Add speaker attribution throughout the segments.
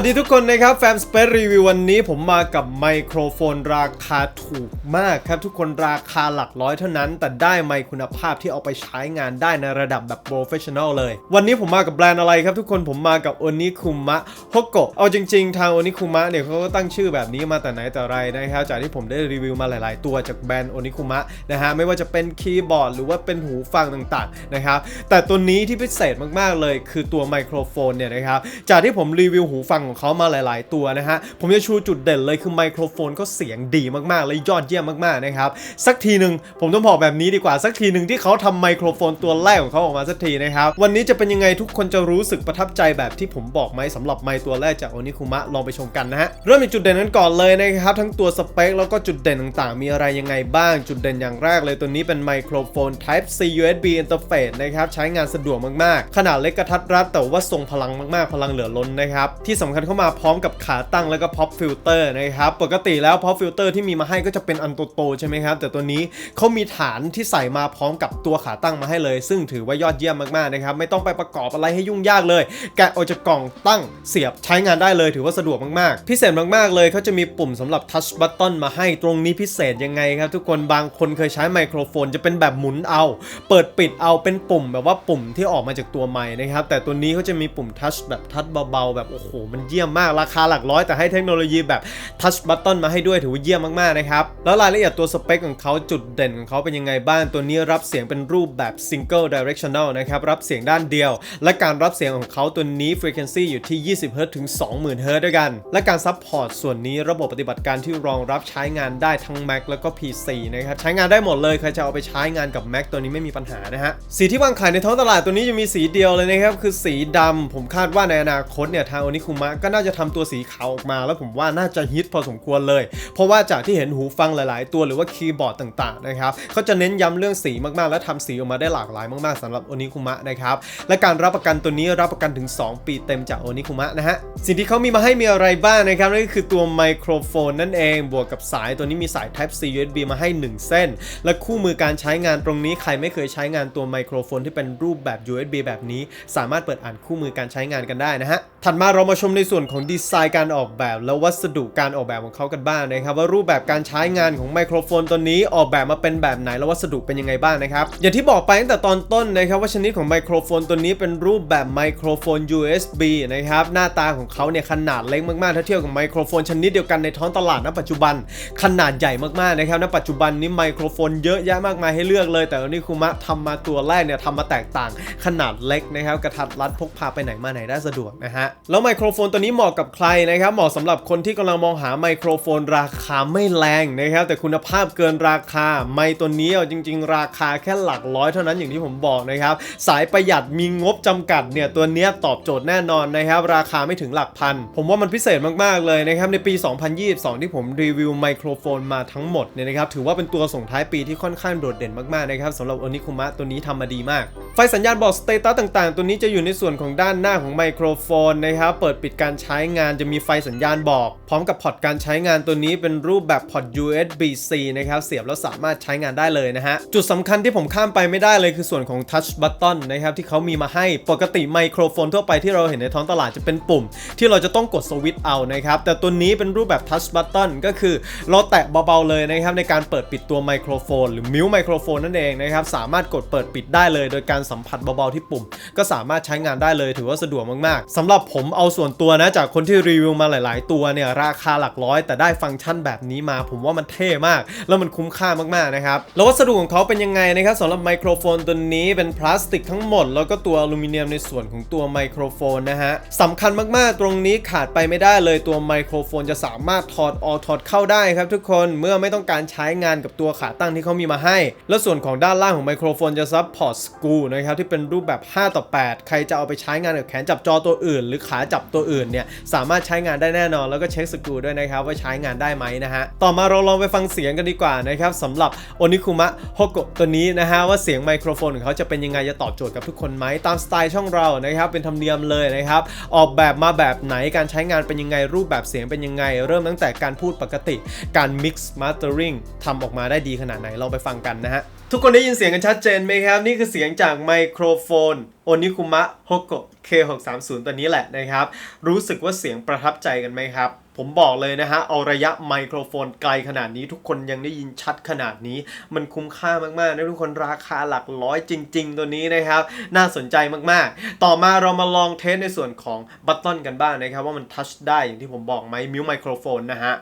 Speaker 1: วัสดีทุกคนนะครับแฟมสเปซรีวิววันนี้ผมมากับไมโครโฟนราคาถูกมากครับ ทุกคนราคาหลักร้อยเท่านั้น แต่ได้ไมค์คุณภาพที่เอาไปใช้งานได้ในระดับแบบโปรเฟชชั่นอลเลย วันนี้ผมมากับแบรนด์อะไรครับ ทุกคนผมมากับโอนิคุมะฮกโกเอาจริง ๆ ทางโอนิคุมะเนี่ยเขาก็ตั้งชื่อแบบนี้มาแต่ไหนแต่ไรนะครับจากที่ผมได้รีวิวมาหลาย ๆ ตัวจากแบรนด์โอนิคุมะนะฮะไม่ว่าจะเป็นคีย์บอร์ดหรือว่าเป็นหูฟังต่างๆนะครับแต่ตัวนี้ที่พิเศษมากๆเลย คือตัวไมโครโฟนเนี่ยนะครับจากที่ผมรีวิวหูฟังของเขามาหลาย ๆ ตัวนะฮะ ผมจะชูจุดเด่นเลยคือไมโครโฟนก็เสียงดีมากๆ และยอดเยี่ยมมาก ๆ นะครับ สักทีหนึ่งผมต้องบอกแบบนี้ดีกว่าสักทีหนึ่งที่เขาทำไมโครโฟนตัวแรกของเขาออกมาสักทีนะครับ วันนี้จะเป็นยังไงทุกคนจะรู้สึกประทับใจแบบที่ผมบอกไหมสำหรับไมตัวแรกจากโอนิคุมะลองไปชมกันนะฮะเริ่มจากจุดเด่นนั้นก่อนเลยนะครับทั้งตัวสเปคแล้วก็จุดเด่นต่างๆ มีอะไรยังไงบ้างจุดเด่นอย่างแรกเลยตัวนี้เป็นไมโครโฟน Type C USB interface นะครับใช้งานสะดวกมากๆ ขนาดเล็กกระทัดรัดแต่ว่าทรงพลังมากๆ พลังเหลือล้นนะครับที่สำคัญเข้ามาพร้อมกับขาตั้งแล้วก็ pop filter นะครับปกติแล้ว pop filter ที่มีมาให้ก็จะเป็นอันโตๆใช่ไหมครับแต่ตัวนี้เขามีฐานที่ใส่มาพร้อมกับตัวขาตั้งมาให้เลย ซึ่งถือว่ายอดเยี่ยมมากๆนะครับไม่ต้องไปประกอบอะไรให้ยุ่งยากเลย แกะออกจากกล่องตั้งเสียบใช้งานได้เลย ถือว่าสะดวกมากๆ พิเศษมากๆเลยเขาจะมีปุ่มสำหรับ touch button มาให้ตรงนี้พิเศษยังไงครับทุกคนบางคนเคยใช้ไมโครโฟนจะเป็นแบบหมุนเอา เปิดปิดเอาเป็นปุ่มแบบว่าปุ่มที่ออกมาจากตัวไม้นะครับแต่ตัวนี้เขาจะมีปุ่มทัชแบบทัชเบาๆแบบโอ้โหมันเยี่ยมมากราคาหลักร้อยแต่ให้เทคโนโลยีแบบทัชบัต t ต n มาให้ด้วยถือว่าเยี่ยมมากๆนะครับ แล้วรายละเอียดตัวสเปคของเขาจุดเด่นของเขาเป็นยังไงบ้างตัวนี้รับเสียงเป็นรูปแบบ single directional นะครับรับเสียงด้านเดียว และการรับเสียงของเขาตัวนี้ frequency อยู่ที่ 20 Hz ถึง 20,000 Hz ด้วยกัน และการซัพพอร์ตส่วนนี้ระบบปฏิบัติการที่รองรับใช้งานได้ทั้ง Mac แล้วก็ PC นะครับใช้งานได้หมดเลยใครจะเอาไปใช้งานกับ Mac ตัวนี้ไม่มีปัญหานะฮะสีที่วางขายในท้องตลาดตัวนี้จะมีสีเดียวเลยนะครับคือสีดำผมคาดว่าในอนาคตเนี่ยทางโอนิคุมะก็น่าจะทำตัวสีขาวออกมา แล้วผมว่าน่าจะฮิตพอสมควรเลย เพราะว่าจากที่เห็นหูฟังหลาย ๆ ตัวหรือว่าคีย์บอร์ดต่าง ๆ นะครับเขาจะเน้นย้ำเรื่องสีมาก ๆ และทำสีออกมาได้หลากหลายมาก ๆสำหรับโอนิคุมะนะครับ และการรับประกันตัวนี้รับประกันถึง 2 ปีเต็มจากโอนิคุมะนะฮะ สิ่งที่เขามีมาให้มีอะไรบ้างนะครับนั่นก็คือตัวไมโครโฟนนั่นเอง บวกกับสายตัวนี้มีสาย Type C USB มาให้ 1 เส้น และคู่มือการใช้งานตรงนี้ใครไม่เคยใช้งานตัวไมโครโฟนที่เป็นรูปแบบ USB แบบนี้ สามารถเปิดอ่านคู่มือการใช้งานกันได้นะฮะ ถัดมาเรามาชมในส่วนของดีไซน์การออกแบบ และวัสดุการออกแบบของเขากันบ้างนะครับ ว่ารูปแบบการใช้งานของไมโครโฟนตัวนี้ออกแบบมาเป็นแบบไหนและวัสดุเป็นยังไงบ้างนะครับ อย่างที่บอกไปตั้งแต่ตอนต้นนะครับว่าชนิดของไมโครโฟนตัวนี้เป็นรูปแบบไมโครโฟน USB นะครับหน้าตาของเขาเนี่ยขนาดเล็กมากๆถ้าเทียบกับไมโครโฟนชนิดเดียวกันในท้องตลาดณปัจจุบัน ขนาดใหญ่มากๆนะครับณปัจจุบันนี้ไมโครโฟนเยอะแยะมากมายให้เลือกเลย แต่นนี้คุมะทำมาตัวแรกเนี่ยทำมาแตกต่าง ขนาดเล็กนะครับกระทัดรัดพกพาไปไหนมาไหนได้สะดวกนะฮะแล้วไมโครโฟนตัวนี้เหมาะกับใครนะครับ เหมาะสำหรับคนที่กำลังมองหาไมโครโฟนราคาไม่แรงนะครับ แต่คุณภาพเกินราคา ไมค์ตัวนี้เอาจริง ๆ ราคาแค่หลักร้อยเท่านั้นอย่างที่ผมบอกนะครับ สายประหยัดมีงบจำกัดเนี่ยตัวนี้ตอบโจทย์แน่นอนนะครับ ราคาไม่ถึงหลักพัน ผมว่ามันพิเศษมากๆเลยนะครับในปี 2022 ที่ผมรีวิวไมโครโฟนมาทั้งหมดเนี่ยนะครับถือว่าเป็นตัวส่งท้ายปีที่ค่อนข้างโดดเด่นมากๆนะครับสำหรับโอนิคุมะตัวนี้ทำมาดีมาก ไฟสัญญาณบอกสเตตัสต่างๆ ตัวนี้จะอยู่ในส่วนของด้านหน้าของไมโครโฟนนะครับเปิดปิดการใช้งานจะมีไฟสัญญาณบอก พร้อมกับพอร์ตการใช้งานตัวนี้เป็นรูปแบบพอร์ต USB-C นะครับเสียบแล้วสามารถใช้งานได้เลยนะฮะ จุดสำคัญที่ผมข้ามไปไม่ได้เลยคือส่วนของ Touch Button นะครับที่เขามีมาให้ปกติไมโครโฟนทั่วไปที่เราเห็นในท้องตลาดจะเป็นปุ่ม ที่เราจะต้องกดสวิตช์เอานะครับแต่ตัวนี้เป็นรูปแบบ Touch Button ก็คือเราแตะเบาๆเลยนะครับในการเปิดปิดตัวไมโครโฟน หรือมิวไมโครโฟนนั่นเองนะครับสามารถกดเปิดปิดได้เลย โดยการสัมผัสเบาๆที่ปุ่ม ก็สามารถใช้งานได้เลยถือว่าสะดวกมากๆสำหรับผมเอาส่วนตัววนะจากคนที่รีวิวมาหลาย ๆ ตัวเนี่ยราคาหลักร้อย แต่ได้ฟังก์ชันแบบนี้มา ผมว่ามันเท่มาก แล้วมันคุ้มค่ามาก ๆ นะครับแล้ววัสดุของเขาเป็นยังไงนะครับสำหรับไมโครโฟนตัวนี้เป็นพลาสติกทั้งหมด แล้วก็ตัวอลูมิเนียมในส่วนของตัวไมโครโฟนนะฮะสำคัญมาก ๆ ตรงนี้ขาดไปไม่ได้เลยตัวไมโครโฟนจะสามารถถอดออกถอดเข้าได้ครับทุกคนเมื่อไม่ต้องการใช้งานกับตัวขาตั้งที่เขามีมาให้ แล้วส่วนของด้านล่างของไมโครโฟนจะซับพอร์ตสกรูนะครับที่เป็นรูปแบบ 5 ต่อ 8 ใครจะเอาไปใช้งานกับแขนจับจอตัวอื่น หรือขาจับตัวอื่นเนี่ยสามารถใช้งานได้แน่นอน แล้วก็เช็คสกูด้วยนะครับว่าใช้งานได้ไหมนะฮะต่อมาเราลองไปฟังเสียงกันดีกว่านะครับสำหรับโอนิคุมะโฮโกะตัวนี้นะฮะว่าเสียงไมโครโฟนของเขาจะเป็นยังไงจะตอบโจทย์กับทุกคนไหมตามสไตล์ช่องเรานะครับเป็นธรรมเนียมเลยนะครับออกแบบมาแบบไหนการใช้งานเป็นยังไงรูปแบบเสียงเป็นยังไง เริ่มตั้งแต่การพูดปกติการ mix mastering ทำออกมาได้ดีขนาดไหนลองไปฟังกันนะฮะทุกคนได้ยินเสียงกันชัดเจนไหมครับ นี่คือเสียงจากไมโครโฟน โอนิคุมะโฮโก K630 ตัวนี้แหละนะครับ รู้สึกว่าเสียงประทับใจกันไหมครับผมบอกเลยนะฮะ เอาระยะไมโครโฟนไกลขนาดนี้ทุกคนยังได้ยินชัดขนาดนี้ มันคุ้มค่ามากๆนะทุกคนราคาหลักร้อยจริง ๆ ตัวนี้นะครับ น่าสนใจมากๆ ต่อมาเรามาลองเทสในส่วนของบัตตอนกันบ้างนะครับ ว่ามันทัชได้อย่างที่ผมบอกไหมมิวไมโครโฟนนะฮะ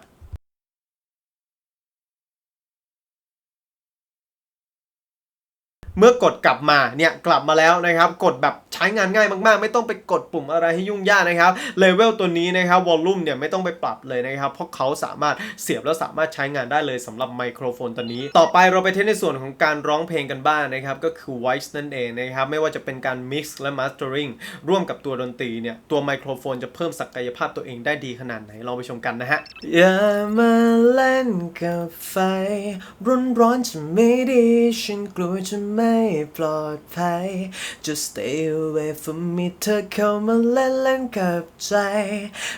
Speaker 1: เมื่อกดกลับมาเนี่ยกลับมาแล้วนะครับ กดแบบใช้งานง่ายมากๆ ไม่ต้องไปกดปุ่มอะไรให้ยุ่งยากนะครับเลเวลตัวนี้นะครับวอลลุ่มเนี่ยไม่ต้องไปปรับเลยนะครับ เพราะเขาสามารถเสียบแล้วสามารถใช้งานได้เลยสำหรับไมโครโฟนตัวนี้ ต่อไปเราไปเทสในส่วนของการร้องเพลงกันบ้างนะครับ ก็คือ voice นั่นเองนะครับ ไม่ว่าจะเป็นการ mix และ mastering ร่วมกับตัวดนตรีเนี่ย ตัวไมโครโฟนจะเพิ่มศักยภาพตัวเองได้ดีขนาดไหนลองไปชมกันนะฮะอย่ามาเล่นกับไฟร้อนร้อนๆจะไม่ดีฉันกลัวจะไม่ปลอดภัย Just stay away from me เธอเข้ามาเล่นเล่นกับใจ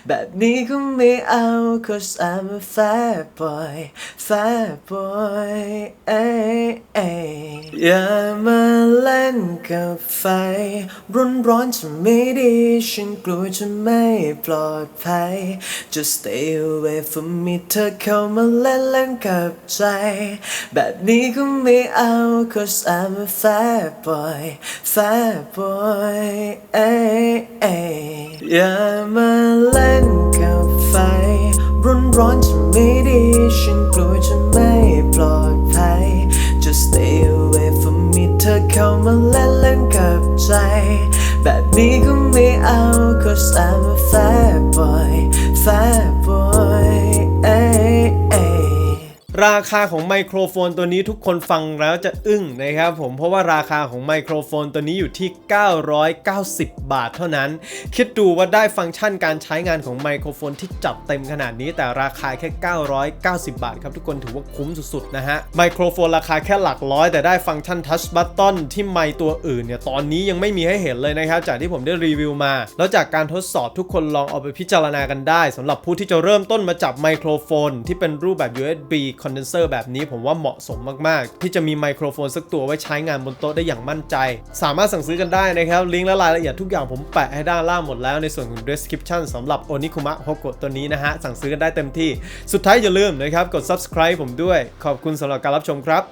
Speaker 1: แบบนี้ก็ไม่เอา cause I'm a fat boy fat boy เอ้ยเอ้ยอย่ามาเล่นกับไฟ ร้อนร้อนๆจะไม่ดี ฉันกลัวจะไม่ปลอดภัย Just stay away from me เธอเข้ามาเล่นเล่นกับใจ แบบนี้ก็ไม่เอา cause I'm a fat boy fat boy เอ้ยเอ้ยอย่ามาเล่นกับไฟ ร้อนร้อนๆจะไม่ดี ฉันกลัวจะไม่ปลอดภัย Just stay away from me เข้ามาเล่นเล่นกับใจ แบบนี้ก็ไม่เอา cause I'm a fat boy fat boy เอ้ยเอ้ย ราคาของไมโครโฟนตัวนี้ทุกคนฟังแล้วจะอึ้งนะครับผมเพราะว่าราคาของไมโครโฟนตัวนี้อยู่ที่ 990 บาทเท่านั้น คิดดูว่าได้ฟังก์ชันการใช้งานของไมโครโฟนที่จับเต็มขนาดนี้แต่ราคาแค่ 990 บาทครับทุกคนถือว่าคุ้มสุดๆนะฮะไมโครโฟนราคาแค่หลักร้อยแต่ได้ฟังก์ชันทัชบัตตอนที่ไมตัวอื่นเนี่ยตอนนี้ยังไม่มีให้เห็นเลยนะครับจากที่ผมได้รีวิวมา แล้วจากการทดสอบทุกคนลองเอาไปพิจารณากันได้สำหรับผู้ที่จะเริ่มต้นมาจับไมโครโฟนที่เป็นรูปแบบ USB อนเดนเซอร์แบบนี้ผมว่าเหมาะสมมากๆ ที่จะมีไมโครโฟนสักตัวไว้ใช้งานบนโต๊ะได้อย่างมั่นใจ สามารถสั่งซื้อกันได้นะครับ ลิงก์และรายละเอียดทุกอย่างผมแปะให้ด้านล่างหมดแล้วในส่วนของ description สำหรับ Onikuma Hoko ตัวนี้นะฮะ สั่งซื้อกันได้เต็มที่ สุดท้ายอย่าลืมนะครับกด subscribe ผมด้วย ขอบคุณสำหรับการรับชมครับ